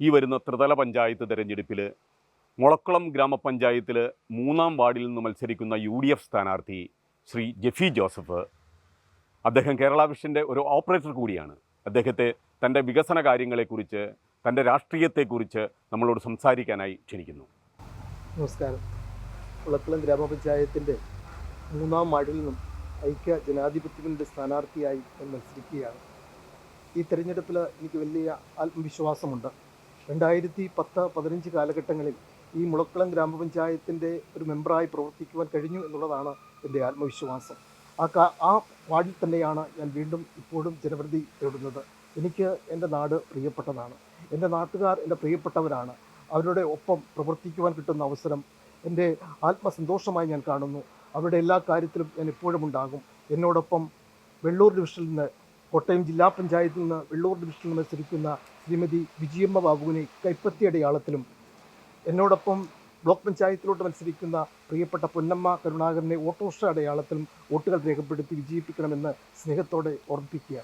ഈ വരുന്ന ത്രിതല പഞ്ചായത്ത് തെരഞ്ഞെടുപ്പിൽ മുളക്കുളം ഗ്രാമപഞ്ചായത്തിൽ മൂന്നാം വാർഡിൽ നിന്ന് മത്സരിക്കുന്ന യു ഡി എഫ് സ്ഥാനാർത്ഥി ശ്രീ ജെഫി ജോസഫ് അദ്ദേഹം കേരള വിഷന്റെ ഒരു ഓപ്പറേറ്റർ കൂടിയാണ്. അദ്ദേഹത്തെ തന്റെ വികസന കാര്യങ്ങളെക്കുറിച്ച് തന്റെ രാഷ്ട്രീയത്തെക്കുറിച്ച് നമ്മളോട് സംസാരിക്കാനായി ക്ഷണിക്കുന്നു. നമസ്കാരം. കുളക്കുളം ഗ്രാമപഞ്ചായത്തിന്റെ മൂന്നാം വാർഡിൽ നിന്നും ഐക്യ ജനാധിപത്യത്തിന്റെ സ്ഥാനാർത്ഥിയായി മത്സരിക്കുകയാണ്. ഈ തെരഞ്ഞെടുപ്പിൽ എനിക്ക് വലിയ ആത്മവിശ്വാസമുണ്ട്. രണ്ടായിരത്തി പത്ത് പതിനഞ്ച് കാലഘട്ടങ്ങളിൽ ഈ മുളക്കുളം ഗ്രാമപഞ്ചായത്തിന്റെ ഒരു മെമ്പറായി പ്രവർത്തിക്കുവാൻ കഴിഞ്ഞു എന്നുള്ളതാണ് എന്റെ ആത്മവിശ്വാസം. ആ കാ ആ വാർഡിൽ തന്നെയാണ് ഞാൻ വീണ്ടും ഇപ്പോഴും ജനപ്രതി തേടുന്നത്. എനിക്ക് എന്റെ നാട് പ്രിയപ്പെട്ടതാണ്. എന്റെ നാട്ടുകാർ എന്റെ പ്രിയപ്പെട്ടവരാണ്. അവരുടെ ഒപ്പം പ്രവർത്തിക്കുവാൻ കിട്ടുന്ന അവസരം എന്റെ ആത്മസന്തോഷമായി ഞാൻ കാണുന്നു. അവരുടെ എല്ലാ കാര്യത്തിലും ഞാൻ എപ്പോഴും ഉണ്ടാകും. എന്നോടൊപ്പം വെള്ളൂർ ഡിവിഷനിൽ നിന്ന് കോട്ടയം ജില്ലാ പഞ്ചായത്തിൽ നിന്ന് വെള്ളൂർ ഡിവിഷനിൽ മത്സരിക്കുന്ന ശ്രീമതി വിജയമ്മ ബാബുവിനെ കൈപ്പത്തി അടയാളത്തിലും എന്നോടൊപ്പം ബ്ലോക്ക് പഞ്ചായത്തിലോട്ട് മത്സരിക്കുന്ന പ്രിയപ്പെട്ട പൊന്നമ്മ കരുണാകരനെ ഓട്ടോറിക്ഷ അടയാളത്തിലും വോട്ടുകൾ രേഖപ്പെടുത്തി വിജയിപ്പിക്കണമെന്ന് സ്നേഹത്തോടെ ഓർമ്മിപ്പിക്കുക